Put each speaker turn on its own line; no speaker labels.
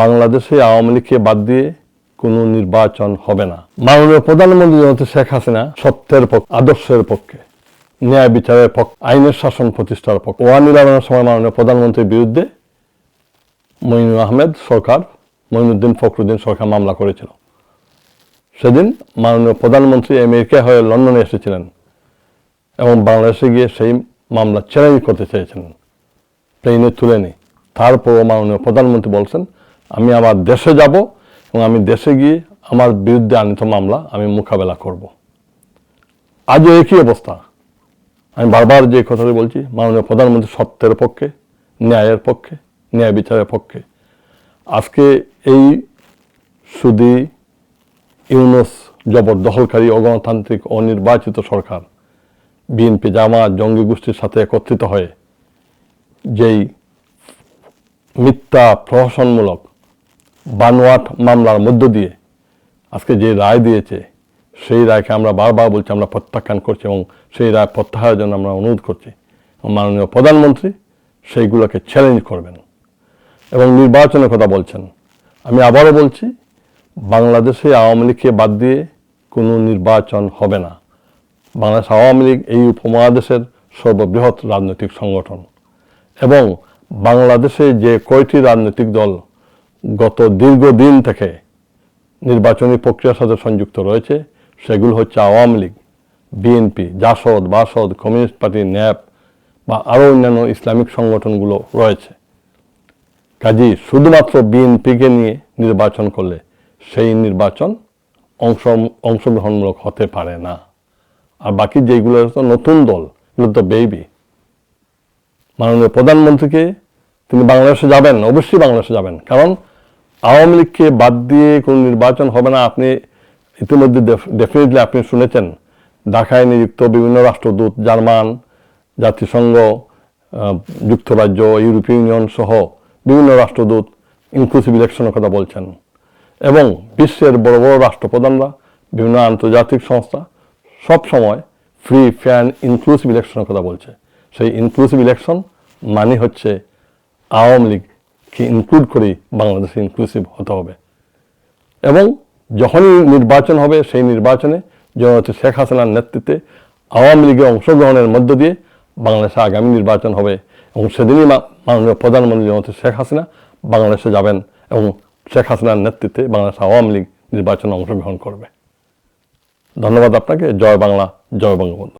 বাংলাদেশে আওয়ামী লীগকে বাদ দিয়ে কোনো নির্বাচন হবে না। মাননীয় প্রধানমন্ত্রী জনতা শেখ হাসিনা সত্যের পক্ষে, আদর্শের পক্ষে, ন্যায় বিচারের পক্ষে, আইনের শাসন প্রতিষ্ঠার পক্ষে। ওয়ান ইলেভেনের সময় মাননীয় প্রধানমন্ত্রীর বিরুদ্ধে মঈনুল আহমেদ সরকার, মঈনুদ্দিন ফখরুদ্দিন সরকার মামলা করেছিল। সেদিন মাননীয় প্রধানমন্ত্রী আমেরিকা হয়ে লন্ডনে এসেছিলেন এবং বাংলাদেশে গিয়ে সেই মামলা চ্যালেঞ্জ করতে চেয়েছিলেন। প্লেনে তুলে নি তারপরও মাননীয় প্রধানমন্ত্রী বলছেন আমি আমার দেশে যাব এবং আমি দেশে গিয়ে আমার বিরুদ্ধে আনিত মামলা আমি মোকাবেলা করব। আজও একই অবস্থা। আমি বারবার যে কথাটি বলছি, মাননীয় প্রধানমন্ত্রী সত্যের পক্ষে, ন্যায়ের পক্ষে, ন্যায় বিচারের পক্ষে। আজকে এই সুদী ইউনুস জবরদখলকারী অগণতান্ত্রিক অনির্বাচিত সরকার, বিএনপি জামাত জঙ্গি গোষ্ঠীর সাথে একত্রিত হয়ে যেই মিথ্যা প্রহসনমূলক বানোয়াট মামলার মধ্য দিয়ে আজকে যে রায় দিয়েছে, সেই রায়কে আমরা বারবার বলছি, আমরা প্রত্যাখ্যান করছি এবং সেই রায় প্রত্যাহারের জন্য আমরা অনুরোধ করছি। মাননীয় প্রধানমন্ত্রী সেইগুলোকে চ্যালেঞ্জ করবেন এবং নির্বাচনের কথা বলছেন। আমি আবারও বলছি, বাংলাদেশে আওয়ামী লীগকে বাদ দিয়ে কোনো নির্বাচন হবে না। বাংলাদেশ আওয়ামী লীগ এই উপমহাদেশের সর্ববৃহৎ রাজনৈতিক সংগঠন এবং বাংলাদেশে যে কয়টি রাজনৈতিক দল গত দীর্ঘদিন থেকে নির্বাচনী প্রক্রিয়ার সাথে সংযুক্ত রয়েছে, সেগুলো হচ্ছে Awami League, BNP, Jasad, Basad, communist party, NAP বা আরও অন্যান্য ইসলামিক সংগঠনগুলো রয়েছে। কাজী শুধুমাত্র বিএনপিকে নিয়ে নির্বাচন করলে সেই নির্বাচন অংশ, অংশগ্রহণমূলক হতে পারে না। আর বাকি যেগুলো তো নতুন দল, এগুলো তো বেবি মাননীয় প্রধানমন্ত্রীকে তিনি বাংলাদেশে যাবেন, অবশ্যই বাংলাদেশে যাবেন, কারণ আওয়ামী লীগকে বাদ দিয়ে কোনো নির্বাচন হবে না, আপনি ইতিমধ্যে ডেফিনেটলি আপনি শুনেছেন, ঢাকায় নিযুক্ত বিভিন্ন রাষ্ট্রদূত, জার্মান, জাতিসংঘ যুক্তরাজ্য, ইউরোপীয় ইউনিয়ন সহ বিভিন্ন রাষ্ট্রদূত ইনক্লুসিভ ইলেকশনের কথা বলছেন। এবং বিশ্বের বড় বড় রাষ্ট্রপ্রধানরা, বিভিন্ন আন্তর্জাতিক সংস্থা সব সময় ফ্রি ফ্যান ইনক্লুসিভ ইলেকশনের কথা বলছে। সেই ইনক্লুসিভ ইলেকশন মানে হচ্ছে আওয়ামী লীগকে ইনক্লুড করেই বাংলাদেশে ইনক্লুসিভ হতে হবে। এবং যখনই নির্বাচন হবে, সেই নির্বাচনে জননেত্রী শেখ হাসিনার নেতৃত্বে আওয়ামী লীগের অংশগ্রহণের মধ্য দিয়ে বাংলাদেশে আগামী নির্বাচন হবে এবং সেদিনই মাননীয় প্রধানমন্ত্রী জননেত্রী শেখ হাসিনা বাংলাদেশে যাবেন এবং শেখ হাসিনার নেতৃত্বে বাংলাদেশ আওয়ামী লীগ নির্বাচনে অংশগ্রহণ করবে। ধন্যবাদ আপনাকে। জয় বাংলা, জয় বঙ্গবন্ধু।